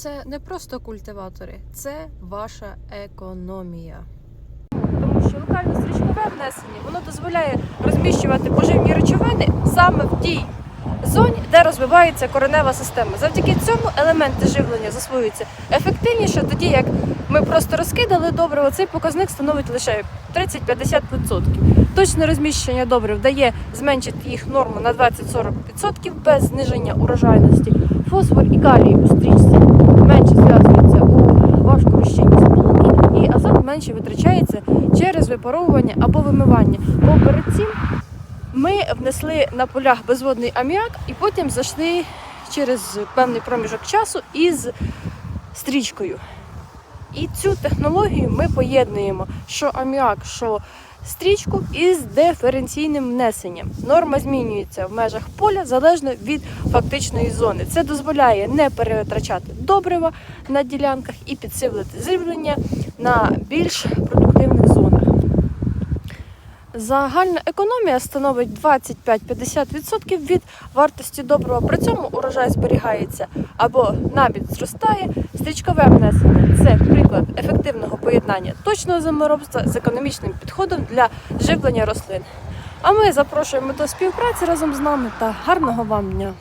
це не просто культиватори, це ваша економія. тому що локальне стрічкове внесення воно дозволяє розміщувати поживні речовини саме в тій зоні, де розвивається коренева система. Завдяки цьому елементи живлення засвоюються ефективніше, тоді як ми просто розкидали добриво, цей показник становить лише 30-50%. Точне розміщення добрив дає зменшити їх норму на 20-40% без зниження урожайності. Фосфор і калій у стрічці менше зв'язуються у важкорозчинні сполуки, і азот менше витрачається через випаровування або вимивання. Бо перед цим ми внесли на полях безводний аміак і потім зайшли через певний проміжок часу із стрічкою. І цю технологію ми поєднуємо, що аміак, що стрічку із диференційним внесенням. Норма змінюється в межах поля залежно від фактичної зони. Це дозволяє не перетрачати добрива на ділянках і підсилити живлення на більш. Загальна економія становить 25-50% від вартості добрива. При цьому урожай зберігається або навіть зростає. Стрічкове внесення це приклад ефективного поєднання точного землеробства з економічним підходом для живлення рослин. А ми запрошуємо до співпраці разом з нами та гарного вам дня!